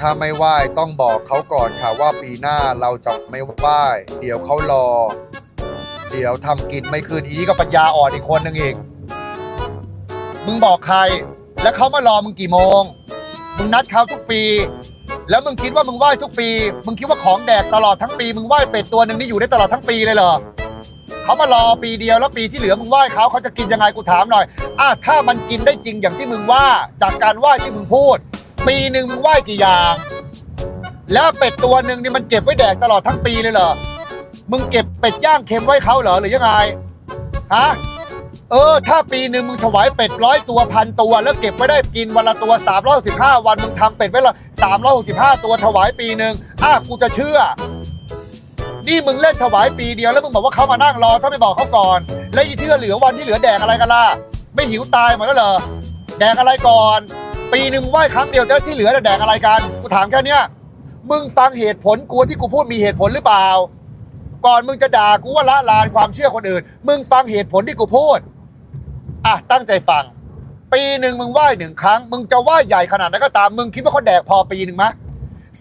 ถ้าไม่ไหว้ต้องบอกเขาก่อนค่ะว่าปีหน้าเราจะไม่ไหว้เดี๋ยวเขารอ เดี๋ยวทำกินไม่คืนอีนี้ก็ปัญญาอ่อนอีกคนหนึ่งอีก มึงบอกใคร แล้วเขามารอมึงกี่โมง มึงนัดเขาทุกปี แล้วมึงคิดว่ามึงไหว้ทุกปี มึงคิดว่าของแดกตลอดทั้งปี มึงไหว้เป็ดตัวหนึ่งนี่อยู่ได้ตลอดทั้งปีเลยเหรอเขามารอปีเดียวแล้วปีที่เหลือมึงไหว้เขาเขาจะกินยังไงกูถามหน่อยอะถ้ามันกินได้จริงอย่างที่มึงว่าจากการไหว้ที่มึงพูด ปีหนึ่งมึงไหว้กี่อย่าง แล้วเป็ดตัวหนึ่งนี่มันเก็บไว้แดกตลอดทั้งปีเลยเหรอ มึงเก็บเป็ดย่างเค็มไว้เขาเหรอหรือยังไง ฮะ เออ ถ้าปีหนึ่งมึงถวายเป็ดร้อยตัวพันตัว แล้วเก็บไว้ได้กินวันละตัว315วันมึงทำเป็ดไว้ละ365 ตัวถวายปีหนึ่งอะกูจะเชื่อ นี่มึงเล่นถวายปีเดียวแล้วมึงบอกว่าเขามานั่งรอถ้าไม่บอกเขาก่อน แล้วอีเที่อเหลือวันที่เหลือแดกอะไรกันล่ะไม่หิวตายหมดแล้วเหรอแดกอะไรก่อน ปีหนึ่งไหว้ครั้งเดียวแล้วที่เหลือน่ะแดกอะไรกันกูถามแค่เนี้ยมึงฟังเหตุผลกูที่กูพูดมีเหตุผลหรือเปล่า ก่อนมึงจะด่ากูว่าละลานความเชื่อคนอื่น มึงฟังเหตุผลที่กูพูดอะตั้งใจฟัง ปีหนึ่งมึงไหว้หนึ่งครั้ง มึงจะไหว้ใหญ่ขนาดไหนก็ตามมึงคิดว่าเขาแดกพอปีหนึ่งมะ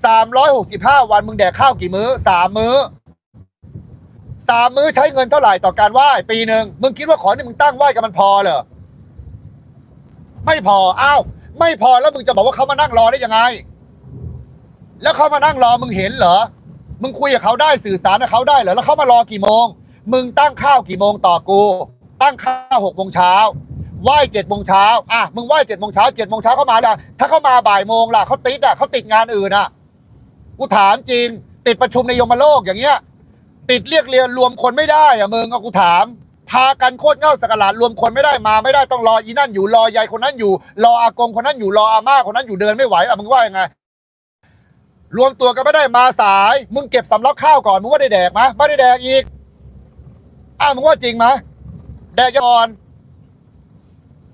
สามร้อยหกสิบห้าวันมึงแดกข้าวกี่มื้อสามมื้อสามมื้อใช้เงินเท่าไหร่ต่อการไหว้ปีหนึ่งมึงคิดว่าขอที่มึงตั้งไหว้กันมันพอเหรอไม่พออ้าว ไม่พอแล้วมึงจะบอกว่าเขามานั่งรอได้ยังไง แล้วเขามานั่งรอมึงเห็นเหรอ มึงคุยกับเขาได้สื่อสารกับเขาได้เหรอ แล้วเขามารอกี่โมง มึงตั้งข้าวกี่โมงตอบกู ตั้งข้าวหกโมงเช้าไหว้เจ็ดโมงเช้าอะ มึงไหว้เจ็ดโมงเช้าเจ็ดโมงเช้าเขามาแล้วถ้าเขามาบ่ายโมงล่ะเขาติดอะเขาติดงานอื่นอะ กูถามจริง ติดประชุมในยมโลกอย่างเงี้ย ติดเรียกเรียนรวมคนไม่ได้อะมึงเอากูถาม พากันโคตรเง่าสกหลาดรวมคนไม่ได้มาไม่ได้ต้องรออีนั่นอยู่รอยายคนนั้นอยู่ รออากงคนนั้นอยู่รออาม่าคนนั้นอยู่เดินไม่ไหวอะมึงว่ายังไงรวมตัวกันไม่ได้มาสาย มึงเก็บสำรับข้าวก่อนมึงว่าได้แดกไหมไม่ได้แดกอีกอ้ามึงว่าจริงไหมแดกก่อน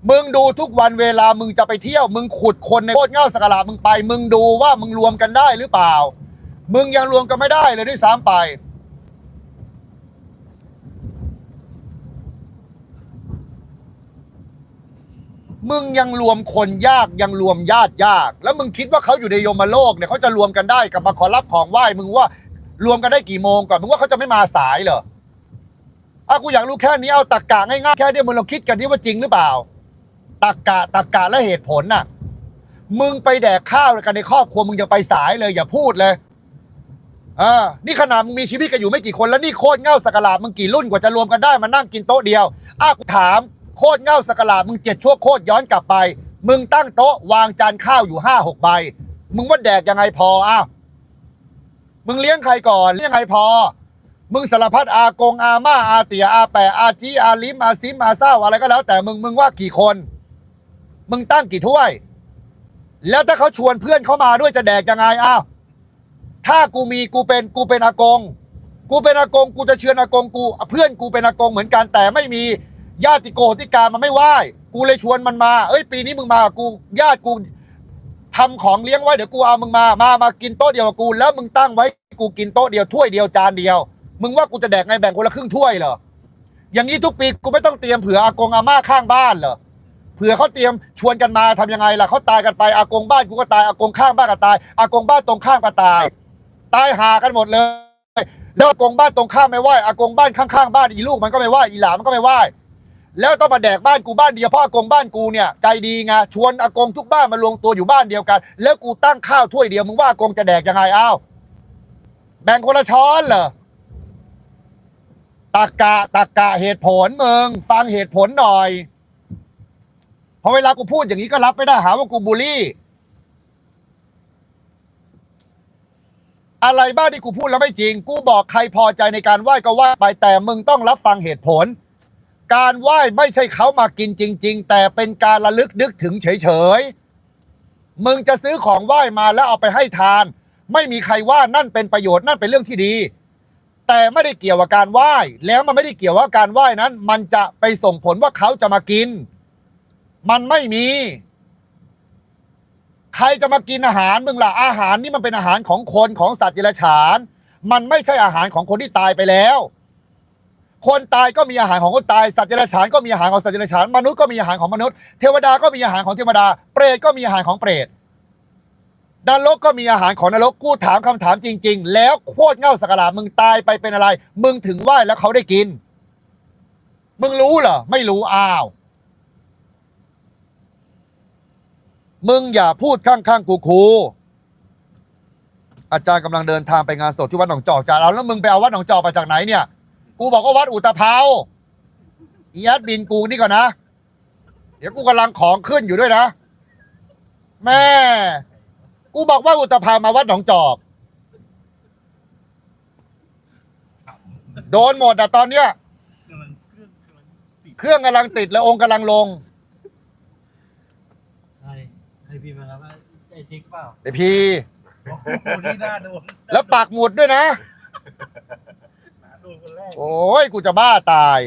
มึงดูทุกวันเวลามึงจะไปเที่ยว มึงขุดคนในโคตรเง่าสกลามึงไป มึงดูว่ามึงรวมกันได้หรือเปล่า มึงยังรวมกันไม่ได้เลยด้วยซ้ำไป มึงยังรวมคนยากยังรวมญาติยาก แล้วมึงคิดว่าเขาอยู่ในยมโลกเนี่ยเขาจะรวมกันได้กับมาขอรับของไหว้มึงว่ารวมกันได้กี่โมงก่อนมึงว่าเขาจะไม่มาสายเหรออะกูอยากรู้แค่นี้เอาตักกะง่ายๆแค่นี้มึงลองคิดกันดิว่าจริงหรือเปล่าตักกะตักกะและเหตุผลน่ะ มึงไปแดกข้าวกันในครอบครัวมึงยังไปสายเลยอย่าพูดเลยอ่านี่ขนาดมึงมีชีวิตกันอยู่ไม่กี่คนแล้วนี่โคตรเง่าสกลาดมึงกี่รุ่นกว่าจะรวมกันได้มานั่งกินโต๊ะเดียวอ้ากูถาม โคตรเง่าสกลามึงเจ็ดชั่วโคตรย้อนกลับไป มึงตั้งโต๊ะวางจานข้าวอยู่ห้าหกใบ มึงว่าแดกยังไงพออ้าวมึงเลี้ยงใครก่อนเลี้ยงใครพอ มึงสารพัดอากงอาม่าอาเตียอาแปะอาจีอาลิมอาซิมอาเศร้าอะไรก็แล้ว แต่มึงมึงว่ากี่คน มึงตั้งกี่ถ้วย แล้วถ้าเขาชวนเพื่อนเขามาด้วยจะแดกยังไงอ้าวถ้ากูมีกูเป็นกูเป็นอากง กูเป็นอากงกูจะเชิญอากงกู เพื่อนกูเป็นอากงเหมือนกันแต่ไม่มี ญาติโกติกามันไม่ไหว้กูเลยชวนมันมาเอ้ยปีนี้มึงมากับกูญาติกูทำของเลี้ยงไว้เดี๋ยวกูเอามึงมามามากินโต๊ะเดียวกับกูแล้วมึงตั้งไว้กูกินโต๊ะเดียวถ้วยเดียวจานเดียว มึงว่ากูจะแดกไงแบ่งคนละครึ่งถ้วยเหรออย่างนี้ทุกปีกูไม่ต้องเตรียมเผื่ออากงอาม่าข้างบ้านเหรอเผื่อเขาเตรียมชวนกันมาทำยังไงล่ะเขาตายกันไปอากงบ้านกูก็ตายอากงข้างบ้านก็ตายอากงบ้านตรงข้ามก็ตาย ตายหากันหมดเลยแล้วอากงบ้านตรงข้ามไม่ไหวอากงบ้านข้างๆบ้านอีลูกมันก็ไม่ไหวอีหลามันก็ไม่ไหว แล้วต้องมาแดกบ้านกูบ้านเดียวพราะอากงบ้านกูเนี่ยใจดีไงชวนอากงทุกบ้านมารวมตัวอยู่บ้านเดียวกัน แล้วกูตั้งข้าวถ้วยเดียวมึงว่าอากงจะแดกยังไงอ้าวแบ่งคนละช้อนเหรอตักกะตักกะเหตุผลมึงฟังเหตุผลหน่อยพอเวลากูพูดอย่างนี้ก็รับไม่ได้หาว่ากูบูลลี่ อะไรบ้างที่กูพูดแล้วไม่จริง กูบอกใครพอใจในการไหว้ก็ไหว้ไปแต่มึงต้องรับฟังเหตุผล การไหว้ไม่ใช่เขามากินจริง ๆ แต่เป็นการระลึกนึกถึงเฉยๆ มึงจะซื้อของไหว้มาแล้วเอาไปให้ทาน ไม่มีใครว่านั่นเป็นประโยชน์นั่นเป็นเรื่องที่ดี แต่ไม่ได้เกี่ยวกับการไหว้ แล้วมันไม่ได้เกี่ยวว่าการไหว้นั้น มันจะไปส่งผลว่าเขาจะมากิน มันไม่มี ใครจะมากินอาหารมึงล่ะอาหารนี่มันเป็นอาหารของคนของสัตว์เดรัจฉาน มันไม่ใช่อาหารของคนที่ตายไปแล้ว คนตายก็มีอาหารของคนตายสัตว์เดรัจฉานก็มีอาหารของสัตว์เดรัจฉานมนุษย์ก็มีอาหารของมนุษย์เทวดาก็มีอาหารของเทวดา เปรตก็มีอาหารของเปรตนรกก็มีอาหารของนรกกูถามคำถามจริง ๆ แล้วโคตรเง่าสักลามึงตายไปเป็นอะไร มึงถึงไหว้แล้วเขาได้กิน มึงรู้เหรอไม่รู้อ้าว มึงอย่าพูดข้างๆกูครูอาจารย์กำลังเดินทางไปงานศพที่วัดหนองจอกจาเอาแล้วมึงไปเอาวัดหนองจอกมาจากไหนเนี่ย กูบอกว่าวัดอุตภเปาอีแอดบินกูนี่ก่อนนะ เดี๋ยวกูกำลังของขึ้นอยู่ด้วยนะ แม่ กูบอกว่าอุตภเปามาวัดหนองจอก โดนหมดอะตอนเนี้ยกำลังเครื่องกำลังติดเครื่องกำลังติดแล้วองค์กำลังลงใครใครพิมพ์มาครับว่าไอ้จิ๊กเปล่าไอพี โอ้โหนี่น่าโดน แล้วปักหมุดด้วยนะน่า โอ้ยกูจะบ้าตาย